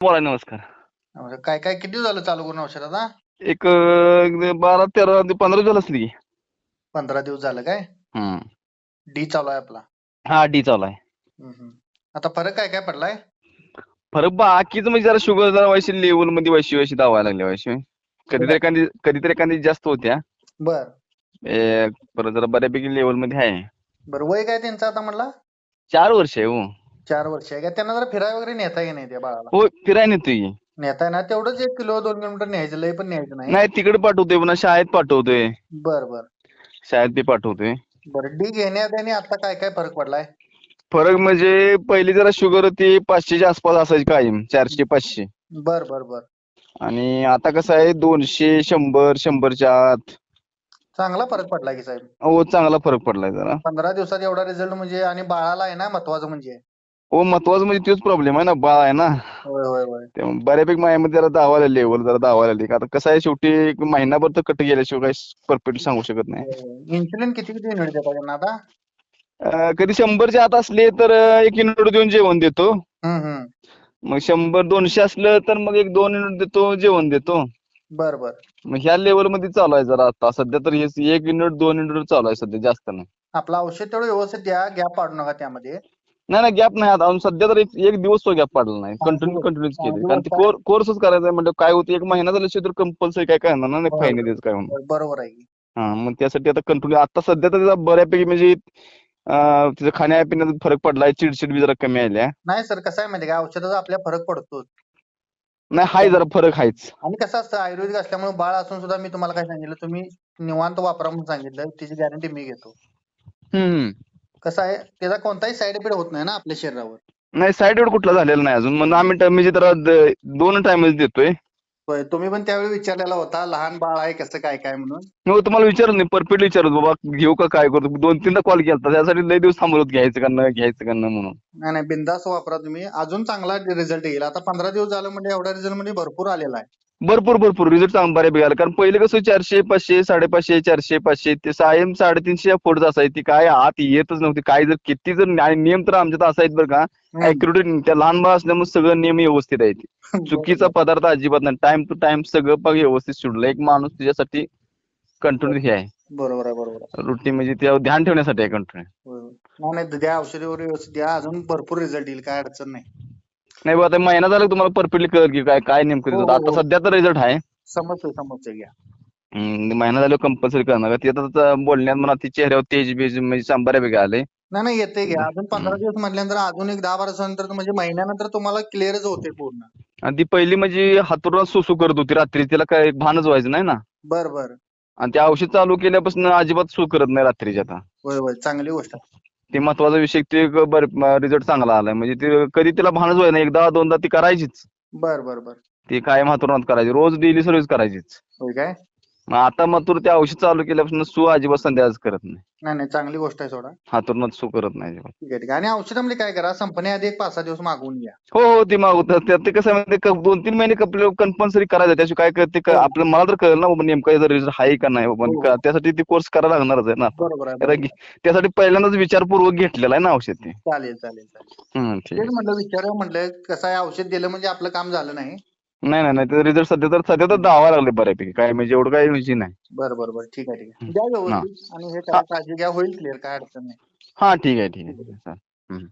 बोला नमस्कार. म्हणजे काय काय किती झालं चालू करून औषध आता एक अं, बारा तेरा ते पंधरा दिवस असली की. पंधरा दिवस झालं काय? हम्म. डी चालू आहे आपला. हा डी चालू आहे. हम्म, हम्म. आता फरक काय काय पडलाय? फरक बाकीचं म्हणजे जरा शुगर जरा व्हायची लेवलमध्ये व्हायची व्हायची दावायला लागली व्हायची कधीतरी एखादी कधीतरी एखादी जास्त होत्या. बर. ए, परत जरा बऱ्यापैकी लेवलमध्ये आहे. बर वय काय त्यांचं आता म्हणला? चार वर्ष आहे हो. चार वर्ष आहे. का त्यांना जरा फिराय वगैरे नेता की नाही त्या बाळाला. हो फिराय नेतोय. की. नेताय ना तेवढंच एक किलो दोन किलोमीटर न्यायचं लय पण न्यायचं नाही. नाही तिकडे पाठवतोय पुन्हा शाळेत पाठवतोय. बर बर. शाळेत बी पाठवतोय. बर डी घेण्यात आणि आता काय काय फरक पडलाय? फरक म्हणजे पहिली जरा शुगर होती पाचशेच्या आसपास असायची कायम चारशे पाचशे. बर बर बर. आणि आता कसं आहे दोनशे शंभर शंभरच्या आत. चांगला फरक पडलाय की साहेब. हो चांगला फरक पडलाय जरा. पंधरा दिवसात एवढा रिझल्ट म्हणजे आणि बाळाला आहे ना महत्वाचं म्हणजे. हो महत्वाचं म्हणजे तोच प्रॉब्लेम आहे ना बाळ आहे ना. होय होय होय. त्यामुळे बऱ्यापैकी माझ्यामध्ये जरा दावायला लेवल जरा दावायला लागली आता कसं आहे शेवटी एक महिनाभर तर कट गेल्याशिवाय काही परफेक्ट सांगू शकत नाही. इन्सुलिन किती किती युनिट देता त्यांना आता? अं, कधी शंभरच्या आत असले तर अं, एक युनिट देऊन जेवण देतो. हम्म हम्म. मग शंभर दोनशे असलं तर मग एक दोन युनिट देतो जेवण देतो. बर बर. मग ह्या लेवलमध्ये चालू आहे जरा आता. सध्या तर हेच एक युनिट दोन युनिट चालू आहे सध्या जास्त नाही. आपलं औषध तेवढं व्यवस्थित द्या गॅप पाडू नका त्यामध्ये. नाही नाही गॅप नाही. आता सध्या तर एक दिवस तो गॅप पडला नाही. कंटिन्यू कंटिन्यूच केली. कारण ते कोर्सच करायचा म्हणजे काय होतं एक महिना झाल्याशिवाय तर कंपल्सरी काय करणार ना? नाही फायनल काय म्हणून बरोबर आहे. हा मग त्यासाठी आता कंटिन्यू आता सध्या तर त्याचा बऱ्यापैकी म्हणजे तिचं खाण्यापिण्यात फरक पडलाय चिडचिड बी जरा कमी आल्या. नाही सर कसं आहे माहिती का? औषधाचा आपल्या फरक पडतो नाही हाय जरा फरक हायच. आणि कसं असतं आयुर्वेदिक असल्यामुळे बाळ असून सुद्धा मी तुम्हाला काय सांगितलं तुम्ही निवांत वापरा म्हणून सांगितलं त्याची गॅरंटी मी घेतो. हम्म. कसं आहे त्याचा कोणताही साईड इफेक्ट होत नाही ना आपल्या शरीरावर. नाही साईड एवढ कुठला झालेला नाही अजून. मग आम्ही ट- म्हणजे जरा द- दोन टाइमच देतोय. होय तुम्ही पण त्यावेळी विचारलेला होता लहान बाळ आहे कसं काय काय म्हणून? हो तुम्हाला विचारलं नाही परफेक्ट विचारत बाबा घेऊ का काय करतो दोन तीनदा कॉल केला त्यासाठी लय दिवस थांबवत घ्यायचं का न घ्यायचं का न म्हणून. नाही नाही बिंदास वापरा तुम्ही. अजून चांगला रिझल्ट येईल. आता पंधरा दिवस झालं म्हणजे एवढा रिझल्ट म्हणजे भरपूर आलेला आहे. भरपूर भरपूर रिझल्ट चांगला बऱ्यापैकी आला. कारण पहिले कसं चारशे पाचशे साडेपाचशे चारशे पाचशे ते सायम साडेतीनशे पुढच असायची. ती काय आत येतच नव्हती. काय जर किती जर नियम तर आमच्यात असायचे बरं का. ऍक्युरेट त्या लहान बाळ असल्यामुळे सगळं नियम व्यवस्थित आहे ते. चुकीचा पदार्थ अजिबात नाही. टाइम टू टाइम सगळं पग व्यवस्थित सोडलं एक माणूस त्याच्यासाठी कंटिन्यू हे आहे. बरोबर आहे बरोबर रुटीन म्हणजे त्यावर ध्यान ठेवण्यासाठी आहे कंटिन्यू नाही द्या औषधी वगैरे व्यवस्थित द्या. अजून भरपूर रिझल्ट येईल. काय अडचण नाही. नाही आता महिना झाला तुम्हाला परफेक्टली कळत की काय काय नेमकं हो, result. हो, आता हो. सध्या तर रिझल्ट आहे. समजतोय समजतोय घ्या. हम्म, महिना झाल्यावर कंपल्सरी करणार? ते आता बोलण्यात म्हणा ती चेहऱ्यावर तेज बीज म्हणजे चांग- बऱ्यापैकी आले. नाही नाही येते घ्या. अजून पंधरा दिवस म्हटल्यानंतर अजून एक दहा बारा दिवसानंतर म्हणजे महिन्यानंतर तुम्हाला क्लिअरच होते पूर्ण. आणि ती पहिली म्हणजे हातोरात सुसू करत होती रात्री. तिला काय भानच व्हायचं नाही ना? बर बर. आणि ते औषध चालू केल्यापासून अजिबात सू करत नाही रात्रीच्या आता. होय होय. चांगली गोष्ट. आहे. ते महत्त्वाचा विषय ते रिझल्ट चांगला आलाय. म्हणजे ते कधी तिला भानच नाही एकदा दोनदा ती करायचीच. बर बर बर. ती कायम हातोरात करायची. रोज डेली सर्व्हिस करायचीच. होय काय? मग आता ते औषध चालू केल्यापासून सू अजिबात संध्याच करत नाही. नाही नाही चांगली गोष्ट आहे सोडा. हातोरणात सू करत नाही अजिबात. ठीक आहे ठीक आहे. आणि औषधामध्ये काय करा संपण्याआधी एक पाच सहा दिवस मागवून घ्या. हो हो ते मागवतात त्यात ते कसं आहे माहिती आहे का, दोन तीन महिने कंपल्सरी करायचं त्याशिवाय काय करते हो. आपलं मला तर कळलं ना बाबा नेमका याचा रिझल्ट आहे का नाही बाबा. हो. का- त्यासाठी ते कोर्स करायला लागणारच आहे ना. बरोबर आहे बरोबर. त्यासाठी पहिल्यांदाच विचारपूर्वक घेतलेला आहे ना औषध ते. चालेल चालेल चालेल. हम्म ठीक तेच आहे म्हटलं विचारा म्हटलं कसं आहे औषध दिलं म्हणजे आपलं काम झालं नाही. नाही नाही नाही. रिझल्ट सध्या तर सध्या तर दावा लागले बऱ्यापैकी. काय म्हणजे एवढं काही विषय नाही. बरं बरं बरं. ठीक आहे ठीक आहे. द्या व्यवस्थित. आणि हे काय काळजी घ्या. होईल क्लिअर काय अडचण नाही. हा ठीक आहे ठीक आहे. ठीक आहे. हम्म.